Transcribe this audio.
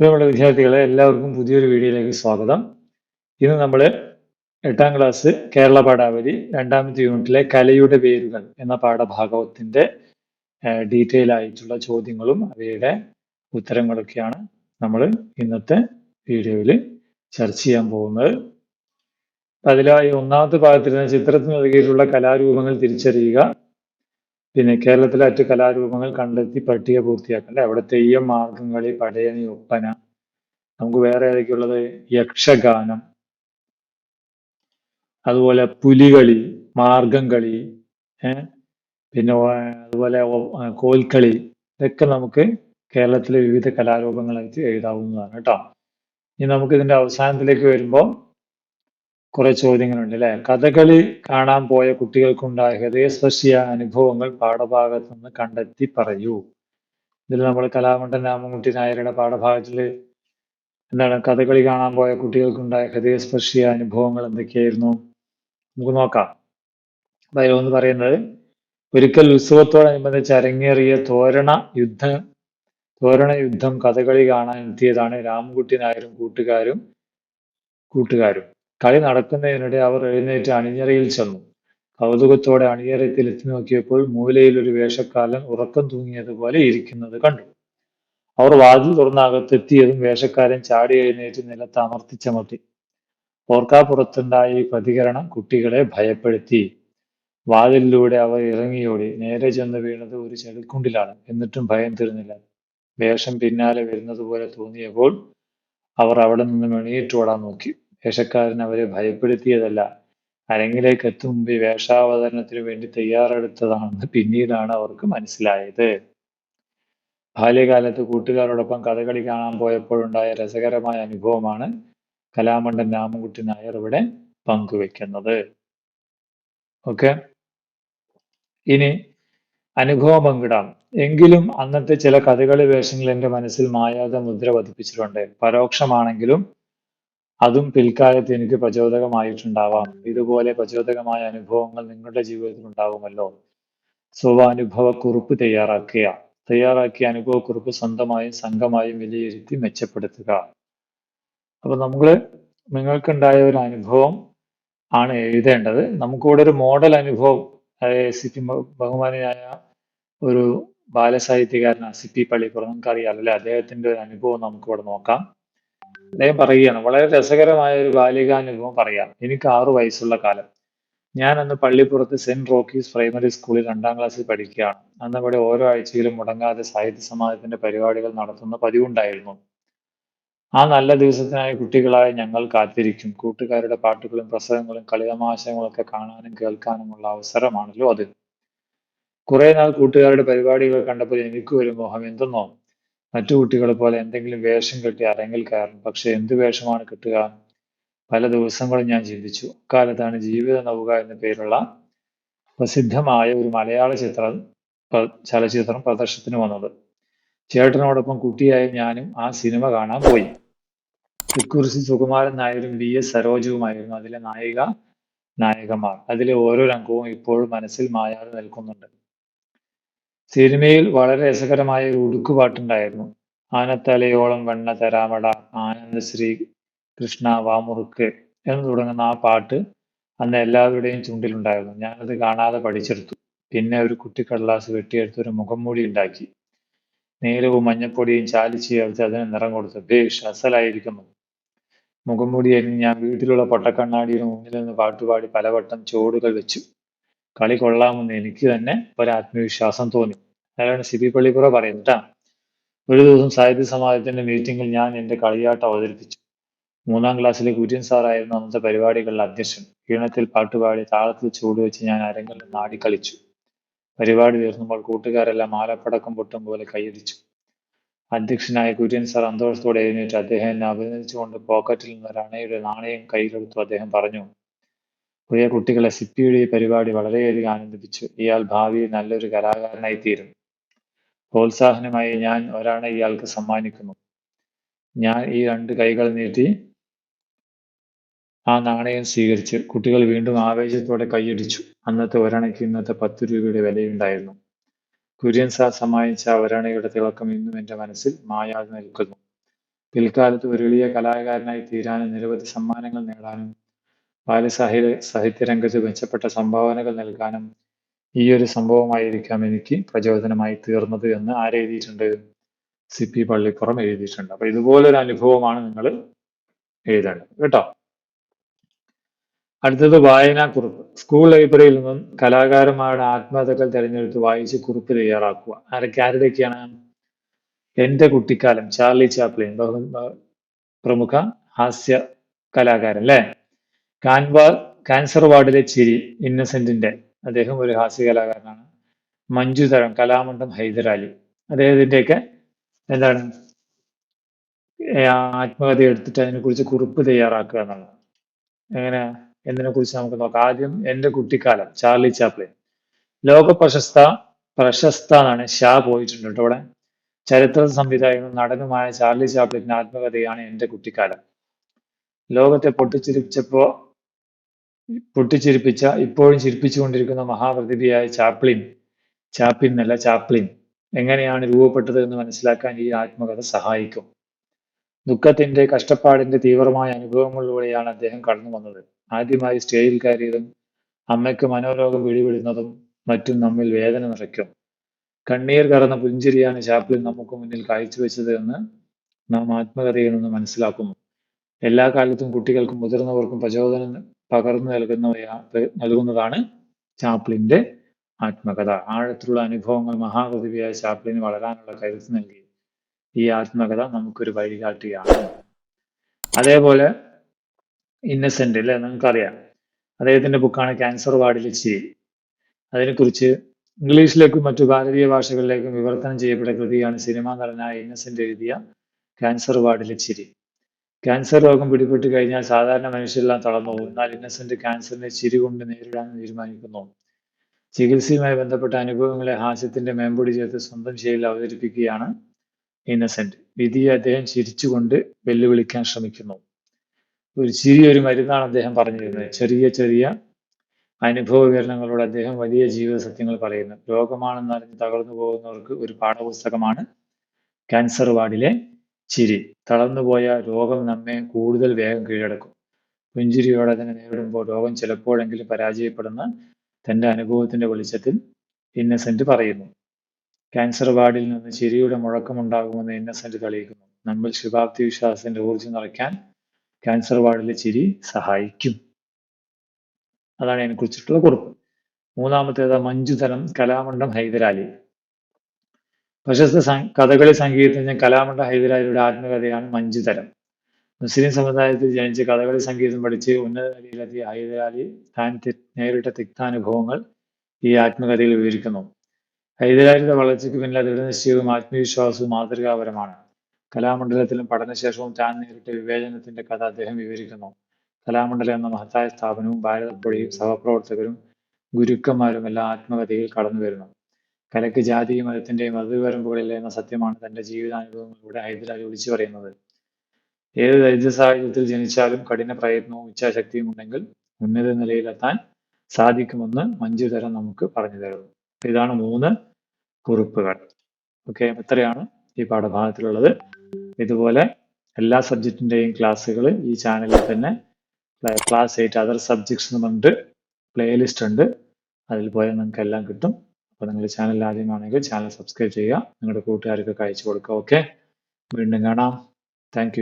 പ്രിയമുള്ള വിദ്യാർത്ഥികളെ എല്ലാവർക്കും പുതിയൊരു വീഡിയോയിലേക്ക് സ്വാഗതം. ഇന്ന് നമ്മൾ എട്ടാം ക്ലാസ് കേരള പാഠാവലി രണ്ടാമത്തെ യൂണിറ്റിലെ കലയുടെ പേരുകൾ എന്ന പാഠഭാഗത്തിന്റെ ഡീറ്റെയിൽ ആയിട്ടുള്ള ചോദ്യങ്ങളും അവയുടെ ഉത്തരങ്ങളൊക്കെയാണ് നമ്മൾ ഇന്നത്തെ വീഡിയോയിൽ ചർച്ച ചെയ്യാൻ പോകുന്നത്. അതിലായി ഒന്നാമത്തെ ഭാഗത്തിൽ ചിത്രത്തിന് നൽകിയിട്ടുള്ള കലാരൂപങ്ങൾ തിരിച്ചറിയുക പിന്നെ കേരളത്തിലെ മറ്റു കലാരൂപങ്ങൾ കണ്ടെത്തി പട്ടിക പൂർത്തിയാക്കണ്ടേ. അവിടെ തെയ്യം മാർഗംകളി പടയണി ഒപ്പന നമുക്ക് വേറെ ഏതൊക്കെയുള്ളത്? യക്ഷഗാനം. അതുപോലെ പുലികളി മാർഗംകളി കളി പിന്നെ അതുപോലെ കോൽക്കളി. ഇതൊക്കെ നമുക്ക് കേരളത്തിലെ വിവിധ കലാരൂപങ്ങളായിട്ട് എഴുതാവുന്നതാണ് കേട്ടോ. ഇനി നമുക്ക് ഇതിന്റെ അവസാനത്തിലേക്ക് വരുമ്പോൾ കുറെ ചോദ്യങ്ങളുണ്ട് അല്ലെ കഥകളി കാണാൻ പോയ കുട്ടികൾക്കുണ്ടായ ഹൃദയസ്പർശിയ അനുഭവങ്ങൾ പാഠഭാഗത്ത് നിന്ന് കണ്ടെത്തി പറയൂ. ഇതിൽ നമ്മൾ കലാമണ്ഡൻ രാമൻകുട്ടി നായരുടെ പാഠഭാഗത്തിൽ എന്താണ്? കഥകളി കാണാൻ പോയ കുട്ടികൾക്കുണ്ടായ ഹൃദയസ്പർശിയ അനുഭവങ്ങൾ എന്തൊക്കെയായിരുന്നു? നമുക്ക് നോക്കാം. അതിലൊന്ന് പറയുന്നത് ഒരിക്കൽ ഉത്സവത്തോടനുബന്ധിച്ച് അരങ്ങേറിയ തോരണ യുദ്ധ തോരണ യുദ്ധം കഥകളി കാണാൻ എത്തിയതാണ് രാമൻകുട്ടി നായരും കൂട്ടുകാരും കൂട്ടുകാരും. കളി നടക്കുന്നതിനിടെ അവർ എഴുന്നേറ്റ് അണിഞ്ഞറയിൽ ചെന്നു. കൗതുകത്തോടെ അണിയറത്തിൽ എത്തി നോക്കിയപ്പോൾ മൂലയിൽ ഒരു വേഷക്കാരൻ ഉറക്കം തൂങ്ങിയതുപോലെ ഇരിക്കുന്നത് കണ്ടു. അവർ വാതിൽ തുറന്ന അകത്തെത്തിയതും വേഷക്കാരൻ ചാടി എഴുന്നേറ്റ് നിലത്ത് അമർത്തിച്ചമർത്തി ഓർക്കാപ്പുറത്തുണ്ടായ ഈ പ്രതികരണം കുട്ടികളെ ഭയപ്പെടുത്തി. വാതിലിലൂടെ അവർ ഇറങ്ങിയോടി. നേരെ ചെന്ന് വീണത് ഒരു ചെളിക്കുണ്ടിലാണ്. എന്നിട്ടും ഭയം തീർന്നില്ല. വേഷം പിന്നാലെ വരുന്നത് പോലെ തോന്നിയപ്പോൾ അവർ അവിടെ നിന്ന് എണീറ്റോടാൻ നോക്കി. വേഷക്കാരൻ അവരെ ഭയപ്പെടുത്തിയതല്ല. അരങ്ങിലേക്ക് എത്തും മുമ്പേ വേഷാവതരണത്തിന് വേണ്ടി തയ്യാറെടുത്തതാണെന്ന് പിന്നീടാണ് അവർക്ക് മനസ്സിലായത്. ബാല്യകാലത്ത് കൂട്ടുകാരോടൊപ്പം കഥകളി കാണാൻ പോയപ്പോഴുണ്ടായ രസകരമായ അനുഭവമാണ് കലാമണ്ഡൻ രാമൻകുട്ടി നായർ ഇവിടെ പങ്കുവെക്കുന്നത് ഓക്കെ. ഇനി അനുഭവം പങ്കിടാം. എങ്കിലും അന്നത്തെ ചില കഥകളി വേഷങ്ങൾ എന്റെ മനസ്സിൽ മായാതെ മുദ്ര പതിപ്പിച്ചിട്ടുണ്ട്. പരോക്ഷമാണെങ്കിലും അതും പിൽക്കാലത്ത് എനിക്ക് പ്രചോദകമായിട്ടുണ്ടാവാം. ഇതുപോലെ പ്രചോദകമായ അനുഭവങ്ങൾ നിങ്ങളുടെ ജീവിതത്തിൽ ഉണ്ടാകുമല്ലോ കുറിപ്പ് തയ്യാറാക്കുക. തയ്യാറാക്കിയ അനുഭവക്കുറിപ്പ് സ്വന്തമായും സംഘമായും വിലയിരുത്തി മെച്ചപ്പെടുത്തുക. അപ്പൊ നമ്മൾ നിങ്ങൾക്കുണ്ടായ ഒരു അനുഭവം ആണ് എഴുതേണ്ടത്. നമുക്കിവിടെ ഒരു മോഡൽ അനുഭവം സി പി ബഹുമാനിയായ ഒരു ബാലസാഹിത്യകാരൻ സി പി പള്ളിപ്പുറം നമുക്കറിയാമല്ലോ അല്ലെ? അദ്ദേഹത്തിന്റെ ഒരു അനുഭവം നമുക്കിവിടെ നോക്കാം. അദ്ദേഹം പറയുകയാണ് വളരെ രസകരമായ ഒരു ബാലികാനുഭവം പറയാം. എനിക്ക് ആറു വയസ്സുള്ള കാലം. ഞാൻ അന്ന് പള്ളിപ്പുറത്ത് സെന്റ് റോക്കീസ് പ്രൈമറി സ്കൂളിൽ രണ്ടാം ക്ലാസ്സിൽ പഠിക്കുകയാണ്. അന്ന് അവിടെ ഓരോ ആഴ്ചയിലും മുടങ്ങാതെ സാഹിത്യ സമാജത്തിന്റെ പരിപാടികൾ നടത്തുന്ന പതിവുണ്ടായിരുന്നു. ആ നല്ല ദിവസത്തിനായി കുട്ടികളായ ഞങ്ങൾ കാത്തിരിക്കും. കൂട്ടുകാരുടെ പാട്ടുകളും പ്രസംഗങ്ങളും കളിതമാശങ്ങളും ഒക്കെ കാണാനും കേൾക്കാനുമുള്ള അവസരമാണല്ലോ അത്. കുറെ നാൾ കൂട്ടുകാരുടെ പരിപാടികൾ കണ്ടപ്പോൾ എനിക്ക് ഒരു മോഹം. എന്തെന്നോ? മറ്റു കുട്ടികളെ പോലെ എന്തെങ്കിലും വേഷം കെട്ടി അരങ്ങിൽ കയറണം. പക്ഷെ എന്ത് വേഷമാണ് കിട്ടുക? പല ദിവസങ്ങളും ഞാൻ ചിന്തിച്ചു അക്കാലത്താണ് ജീവിത നവുക എന്ന പേരുള്ള പ്രസിദ്ധമായ ഒരു മലയാള ചിത്രം ചലച്ചിത്രം പ്രദർശനത്തിന് വന്നത്. ചേട്ടനോടൊപ്പം കുട്ടിയായ ഞാനും ആ സിനിമ കാണാൻ പോയി. ഇക്കുറിശി സുകുമാരൻ നായരും വി. എസ്. സരോജവുമായിരുന്നു അതിലെ നായിക നായകന്മാർ. അതിലെ ഓരോ രംഗവും ഇപ്പോഴും മനസ്സിൽ മായാതെ നിൽക്കുന്നുണ്ട്. സിനിമയിൽ വളരെ രസകരമായ ഒരു ഉടുക്കുപാട്ടുണ്ടായിരുന്നു. ആനത്തലയോളം വെണ്ണ തരാമട ആനന്ദശ്രീ കൃഷ്ണ വാമുറുക്ക് എന്ന് തുടങ്ങുന്ന ആ പാട്ട് അന്ന് എല്ലാവരുടെയും ചുണ്ടിലുണ്ടായിരുന്നു. ഞാനത് കാണാതെ പഠിച്ചെടുത്തു. പിന്നെ ഒരു കുട്ടിക്കടലാസ് വെട്ടിയെടുത്ത് ഒരു മുഖംമൂടി ഉണ്ടാക്കി. നീലവും മഞ്ഞപ്പൊടിയും ചാലിച്ച് ചേർത്ത് അതിന് നിറം കൊടുത്തു. ബേഷ് അസലായിരിക്കുന്നു മുഖംമൂടി അരിഞ്ഞ് ഞാൻ വീട്ടിലുള്ള പൊട്ടക്കണ്ണാടിയുടെ മുന്നിൽ നിന്ന് പാട്ടുപാടി പലവട്ടം ചുവടുകൾ വെച്ചു. കളി കൊള്ളാമെന്ന് എനിക്ക് തന്നെ ഒരാത്മവിശ്വാസം തോന്നി. അതാണ് സി പി പള്ളിപ്പുറ പറയുന്നത് ഒരു ദിവസം സാഹിത്യ സമാജത്തിന്റെ മീറ്റിംഗിൽ ഞാൻ എന്റെ കളിയാട്ടം അവതരിപ്പിച്ചു. മൂന്നാം ക്ലാസ്സിലെ കുര്യൻ സാറായിരുന്നു അന്നത്തെ പരിപാടികളിൽ അധ്യക്ഷൻ. ഈണത്തിൽ പാട്ടുപാടി താളത്തിൽ ചൂടുവെച്ച് ഞാൻ അരങ്ങിൽ നാടിക്കളിച്ചു. പരിപാടി തീർന്നുമ്പോൾ കൂട്ടുകാരെല്ലാം ആലപ്പടക്കം പൊട്ടും പോലെ കൈയടിച്ചു. അധ്യക്ഷനായ കുര്യൻ സാർ സന്തോഷത്തോടെ എഴുന്നേറ്റ് അദ്ദേഹം എന്നെ അഭിനന്ദിച്ചുകൊണ്ട് പോക്കറ്റിൽ നിന്ന് ഒരു അണയുടെ നാണയം കൈയിലെടുത്തു അദ്ദേഹം പറഞ്ഞു. പ്രിയ കുട്ടികളെ സിപ്പിയുടെ ഈ പരിപാടി വളരെയധികം ആനന്ദിപ്പിച്ചു. ഇയാൾ ഭാവിയിൽ നല്ലൊരു കലാകാരനായി തീരും പ്രോത്സാഹനമായി ഞാൻ ഒരാളെ ഇയാൾക്ക് സമ്മാനിക്കുന്നു. ഞാൻ ഈ രണ്ട് കൈകൾ നീട്ടി ആ നാണയം സ്വീകരിച്ച് കുട്ടികൾ വീണ്ടും ആവേശത്തോടെ കൈയടിച്ചു. അന്നത്തെ ഒരണയ്ക്ക് ഇന്നത്തെ പത്ത് രൂപയുടെ വിലയുണ്ടായിരുന്നു. കുര്യൻ സാർ സമ്മാനിച്ച ഒരണയുടെ തിളക്കം ഇന്നും എന്റെ മനസ്സിൽ മായാതെ നിൽക്കുന്നു. പിൽക്കാലത്ത് ഒരു എളിയ കലാകാരനായി തീരാനും നിരവധി സമ്മാനങ്ങൾ നേടാനും ബാലസാഹിത്യ സാഹിത്യ രംഗത്ത് മെച്ചപ്പെട്ട സംഭാവനകൾ നൽകാനും ഈ ഒരു സംഭവമായിരിക്കാം എനിക്ക് പ്രചോദനമായി തീർന്നത് എന്ന് ആരെഴുതിയിട്ടുണ്ട്? സി പി പള്ളിപ്പുറം എഴുതിയിട്ടുണ്ട്. അപ്പൊ ഇതുപോലൊരു അനുഭവമാണ് നിങ്ങൾ എഴുതേണ്ടത്. കേട്ടോ? അടുത്തത് വായനാക്കുറിപ്പ് സ്കൂൾ ലൈബ്രറിയിൽ നിന്നും കലാകാരന്മാരുടെ ആത്മകഥകൾ തിരഞ്ഞെടുത്ത് വായിച്ച് കുറിപ്പ് തയ്യാറാക്കുക. ആരൊക്കെ ആരുടെയൊക്കെയാണ്? എന്റെ കുട്ടിക്കാലം ചാർലി ചാപ്ലിൻ പ്രമുഖ ഹാസ്യ കലാകാരൻ അല്ലെ? കാൻവ കാൻസർ വാർഡിലെ ചിരി ഇന്നസെന്റിന്റെ. അദ്ദേഹം ഒരു ഹാസ്യ കലാകാരനാണ്. മഞ്ജു തരം കലാമണ്ഡം ഹൈദരാലി. അദ്ദേഹത്തിന്റെയൊക്കെ എന്താണ് ആത്മകഥ എടുത്തിട്ട് അതിനെക്കുറിച്ച് കുറിപ്പ് തയ്യാറാക്കുക എന്നുള്ളത് എങ്ങനെ എന്നതിനെ കുറിച്ച് നമുക്ക് നോക്കാം? ആദ്യം എന്റെ കുട്ടിക്കാലം ചാർലി ചാപ്ലിൻ. ലോക പ്രശസ്ത പ്രശസ്ത എന്നാണ് ഷാ പോയിട്ടുണ്ട് കേട്ടോ ഇവിടെ ചരിത്ര സംവിധായകനും നടനുമായ ചാർലി ചാപ്ലിന്റെ ആത്മകഥയാണ് എന്റെ കുട്ടിക്കാലം. ലോകത്തെ പൊട്ടിച്ചിരിപ്പിച്ചപ്പോ പൊട്ടിച്ചിരിപ്പിച്ച ഇപ്പോഴും ചിരിപ്പിച്ചുകൊണ്ടിരിക്കുന്ന മഹാപ്രതിഭയായ ചാപ്ലിൻ ചാപ്ലിൻ എന്നല്ല ചാപ്ലിൻ എങ്ങനെയാണ് രൂപപ്പെട്ടത് എന്ന് മനസ്സിലാക്കാൻ ഈ ആത്മകഥ സഹായിക്കും. ദുഃഖത്തിന്റെ കഷ്ടപ്പാടിന്റെ തീവ്രമായ അനുഭവങ്ങളിലൂടെയാണ് അദ്ദേഹം കടന്നു വന്നത്. ആദ്യമായി സ്റ്റേജിൽ കയറിയതും അമ്മയ്ക്ക് മനോരോഗം പിടിപെടുന്നതും മറ്റും നമ്മിൽ വേദന നിറയ്ക്കും. കണ്ണീർ കറന്ന പുഞ്ചിരിയാണ് ചാപ്ലിൻ നമുക്ക് മുന്നിൽ കാഴ്ചവെച്ചത് എന്ന് നാം ആത്മകഥയിൽ നിന്ന് മനസ്സിലാക്കുന്നു. എല്ലാ കാലത്തും കുട്ടികൾക്കും മുതിർന്നവർക്കും പ്രചോദനം പകർന്നു നൽകുന്നവയാ നൽകുന്നതാണ് ചാപ്ലിന്റെ ആത്മകഥ. ആഴത്തിലുള്ള അനുഭവങ്ങൾ മഹാകവിയായ ചാപ്ലിന് വളരാനുള്ള കരുത്ത് നൽകി. ഈ ആത്മകഥ നമുക്കൊരു വഴികാട്ടിയാണ്. അതേപോലെ ഇന്നസെന്റ് അല്ലെ? നമുക്കറിയാം. അദ്ദേഹത്തിന്റെ ബുക്കാണ് ക്യാൻസർ വാർഡിലെ ചിരി അതിനെക്കുറിച്ച് ഇംഗ്ലീഷിലേക്കും മറ്റു ഭാരതീയ ഭാഷകളിലേക്കും വിവർത്തനം ചെയ്യപ്പെട്ട കൃതിയാണ് സിനിമാ നടനായ ഇന്നസെന്റ് എഴുതിയ ക്യാൻസർ വാർഡിലെ ചിരി. ക്യാൻസർ രോഗം പിടിപെട്ട് കഴിഞ്ഞാൽ സാധാരണ മനുഷ്യരെല്ലാം തളർന്നു പോകും. എന്നാൽ ഇന്നസെന്റ് ക്യാൻസറിനെ ചിരി കൊണ്ട് നേരിടാൻ തീരുമാനിക്കുന്നു. ചികിത്സയുമായി ബന്ധപ്പെട്ട അനുഭവങ്ങളെ ഹാസ്യത്തിന്റെ മേമ്പൊടി ചേർത്ത് സ്വന്തം ശൈലിയിൽ അവതരിപ്പിക്കുകയാണ് ഇന്നസെന്റ് വിധിയെ അദ്ദേഹം ചിരിച്ചുകൊണ്ട് വെല്ലുവിളിക്കാൻ ശ്രമിക്കുന്നു. ഒരു ചിരി ഒരു മരുന്നാണ് അദ്ദേഹം പറഞ്ഞിരുന്നത്. ചെറിയ ചെറിയ അനുഭവ വിവരണങ്ങളോട് അദ്ദേഹം വലിയ ജീവിത സത്യങ്ങൾ പറയുന്നു. രോഗമാണെന്ന് അറിഞ്ഞ് തകർന്നു പോകുന്നവർക്ക് ഒരു പാഠപുസ്തകമാണ് ക്യാൻസർ വാർഡിലെ ചിരി. തളർന്നുപോയ രോഗം നമ്മെ കൂടുതൽ വേഗം കീഴടക്കും. പുഞ്ചിരിയോടെ അതിനെ നേരിടുമ്പോൾ രോഗം ചിലപ്പോഴെങ്കിലും പരാജയപ്പെടുന്ന തന്റെ അനുഭവത്തിന്റെ വെളിച്ചത്തിൽ ഇന്നസെന്റ് പറയുന്നു. ക്യാൻസർ വാർഡിൽ നിന്ന് ചിരിയുടെ മുഴക്കമുണ്ടാകുമെന്ന് ഇന്നസെന്റ് തെളിയിക്കുന്നു. നമ്മൾ ശുഭാപ്തി വിശ്വാസത്തിന്റെ ഊർജം നിറയ്ക്കാൻ ക്യാൻസർ വാർഡിലെ ചിരി സഹായിക്കും. അതാണ് അതിനെക്കുറിച്ചിട്ടുള്ള കുറിപ്പ്. മൂന്നാമത്തേത് മഞ്ജുധരം കലാമണ്ഡം ഹൈദരാലി. പ്രശസ്ത കഥകളി സംഗീതജ്ഞൻ കലാമണ്ഡ ഹൈദരാലിയുടെ ആത്മകഥയാണ് മഞ്ജുതരം. മുസ്ലിം സമുദായത്തിൽ ജനിച്ച് കഥകളി സംഗീതം പഠിച്ച് ഉന്നത നിലയിലെത്തിയ ഹൈദരാലി താൻ നേരിട്ട തിക്താനുഭവങ്ങൾ ഈ ആത്മകഥയിൽ വിവരിക്കുന്നു. ഹൈദരാലിയുടെ വളർച്ചയ്ക്ക് പിന്നിലെ ദൃഢനിശ്ചയവും ആത്മവിശ്വാസവും മാതൃകാപരമാണ്. കലാമണ്ഡലത്തിലും പഠനശേഷവും താൻ നേരിട്ട വിവേചനത്തിന്റെ കഥ അദ്ദേഹം വിവരിക്കുന്നു. കലാമണ്ഡലം എന്ന മഹത്തായ സ്ഥാപനവും ഭാരതപ്പുഴയും സഹപ്രവർത്തകരും ഗുരുക്കന്മാരും എല്ലാം ആത്മകഥയിൽ കടന്നു വരുന്നു കലയ്ക്ക് ജാതിയും മതത്തിന്റെയും അതിർവരമ്പുകളില്ല എന്ന സത്യമാണ് തന്റെ ജീവിതാനുഭവങ്ങളിലൂടെ ഹൈദരാലി വിളിച്ചു പറയുന്നത്. ഏത് ദരിദ്ര സാഹചര്യത്തിൽ ജനിച്ചാലും കഠിന പ്രയത്നവും ഇച്ഛാശക്തിയും ഉണ്ടെങ്കിൽ ഉന്നത നിലയിലെത്താൻ സാധിക്കുമെന്ന് മഞ്ജുധരൻ നമുക്ക് പറഞ്ഞു തരുന്നു. ഇതാണ് മൂന്ന് കുറിപ്പുകൾ. ഓക്കെ ഇത്രയാണ് ഈ പാഠഭാഗത്തിലുള്ളത്. ഇതുപോലെ എല്ലാ സബ്ജക്റ്റിന്റെയും ക്ലാസ്സുകൾ ഈ ചാനലിൽ തന്നെ ക്ലാസ് എയ്റ്റ് അതർ സബ്ജക്ട്സ് എന്ന് പറഞ്ഞിട്ട് പ്ലേലിസ്റ്റ് ഉണ്ട്. അതിൽ പോയാൽ നിങ്ങൾക്ക് എല്ലാം കിട്ടും. അപ്പോൾ നിങ്ങൾ ചാനൽ ആദ്യമാണെങ്കിൽ ചാനൽ സബ്സ്ക്രൈബ് ചെയ്യുക. നിങ്ങളുടെ കൂട്ടുകാർക്കൊക്കെ അയച്ചു കൊടുക്കുക. ഓക്കെ വീണ്ടും കാണാം. താങ്ക്